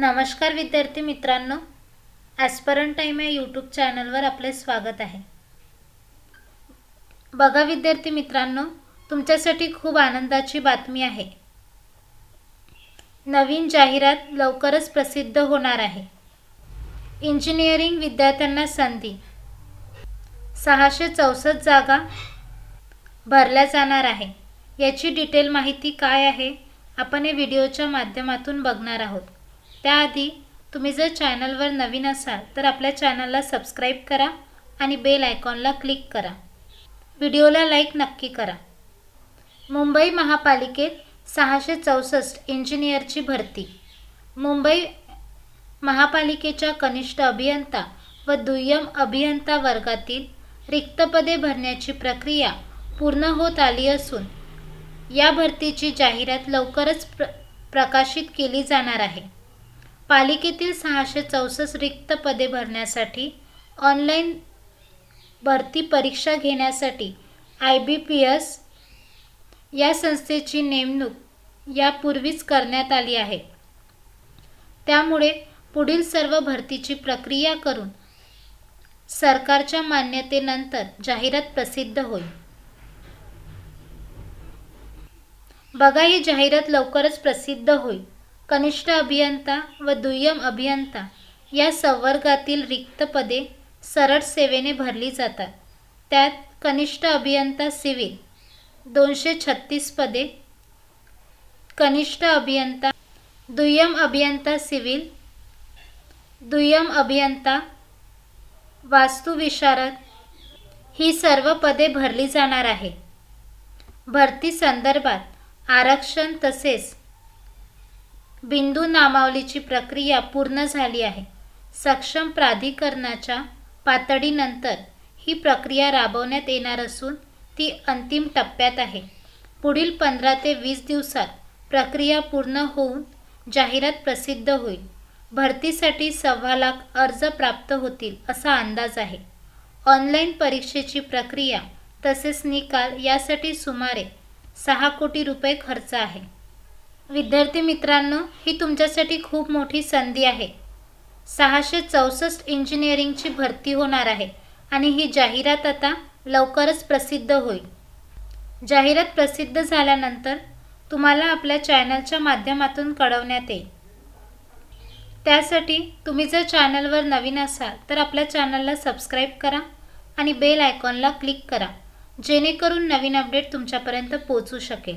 नमस्कार विद्यार्थी मित्रांनो. ॲस्परंट टाईम या यूट्यूब चॅनलवर आपले स्वागत आहे. बघा विद्यार्थी मित्रांनो तुमच्यासाठी खूप आनंदाची बातमी आहे. नवीन जाहिरात लवकरच प्रसिद्ध होणार आहे. इंजिनिअरिंग विद्यार्थ्यांना संधी. सहाशे चौसष्ट जागा भरल्या जाणार आहे. याची डिटेल माहिती काय आहे आपण या व्हिडिओच्या माध्यमातून बघणार आहोत. त्याआधी तुम्ही जर चॅनलवर नवीन असाल तर आपल्या चॅनलला सबस्क्राईब करा आणि बेल आयकॉनला क्लिक करा. व्हिडिओला लाईक नक्की करा. मुंबई महापालिकेत सहाशे चौसष्ट इंजिनियरची भरती. मुंबई महापालिकेच्या कनिष्ठ अभियंता व दुय्यम अभियंता वर्गातील रिक्तपदे भरण्याची प्रक्रिया पूर्ण होत आली असून या भरतीची जाहिरात लवकरच प्र प्रकाशित केली जाणार आहे. पालिकेतील सहाशे चौसष्ट रिक्त पदे भरण्यासाठी ऑनलाईन भरती परीक्षा घेण्यासाठी आय बी पी एस या संस्थेची नेमणूक यापूर्वीच करण्यात आली आहे. त्यामुळे पुढील सर्व भरतीची प्रक्रिया करून सरकारच्या मान्यतेनंतर जाहिरात प्रसिद्ध होईल. बघा ही जाहिरात लवकरच प्रसिद्ध होईल. कनिष्ठ अभियंता व दुय्यम अभियंता या संवर्गातील रिक्त पदे सरळ सेवेने भरली जातात. त्यात कनिष्ठ अभियंता सिव्हिल दोनशे छत्तीस पदे कनिष्ठ अभियंता दुय्यम अभियंता सिव्हिल दुय्यम अभियंता वास्तुविशारद ही सर्व पदे भरली जाणार आहे. भरती संदर्भात आरक्षण तसेच बिंदू नामावलीची प्रक्रिया पूर्ण झाली आहे. सक्षम प्राधिकरणाच्या पातळीनंतर ही प्रक्रिया राबवण्यात येणार असून ती अंतिम टप्प्यात आहे. पुढील पंधरा ते वीस दिवसात प्रक्रिया पूर्ण होऊन जाहिरात प्रसिद्ध होईल. भरतीसाठी सव्वा लाख अर्ज प्राप्त होतील असा अंदाज आहे. ऑनलाईन परीक्षेची प्रक्रिया तसेच निकाल यासाठी सुमारे सहा कोटी रुपये खर्च आहे. विद्यार्थी मित्रांनो ही तुमच्यासाठी खूप मोठी संधी आहे. सहाशे चौसष्ट इंजिनिअरिंगची भरती होणार आहे आणि ही जाहिरात आता लवकरच प्रसिद्ध होईल. जाहिरात प्रसिद्ध झाल्यानंतर तुम्हाला आपल्या चॅनलच्या माध्यमातून कळवण्यात येईल. त्यासाठी तुम्ही जर चॅनलवर नवीन असाल तर आपल्या चॅनलला सबस्क्राईब करा आणि बेल आयकॉनला क्लिक करा जेणेकरून नवीन अपडेट तुमच्यापर्यंत पोचू शकेल.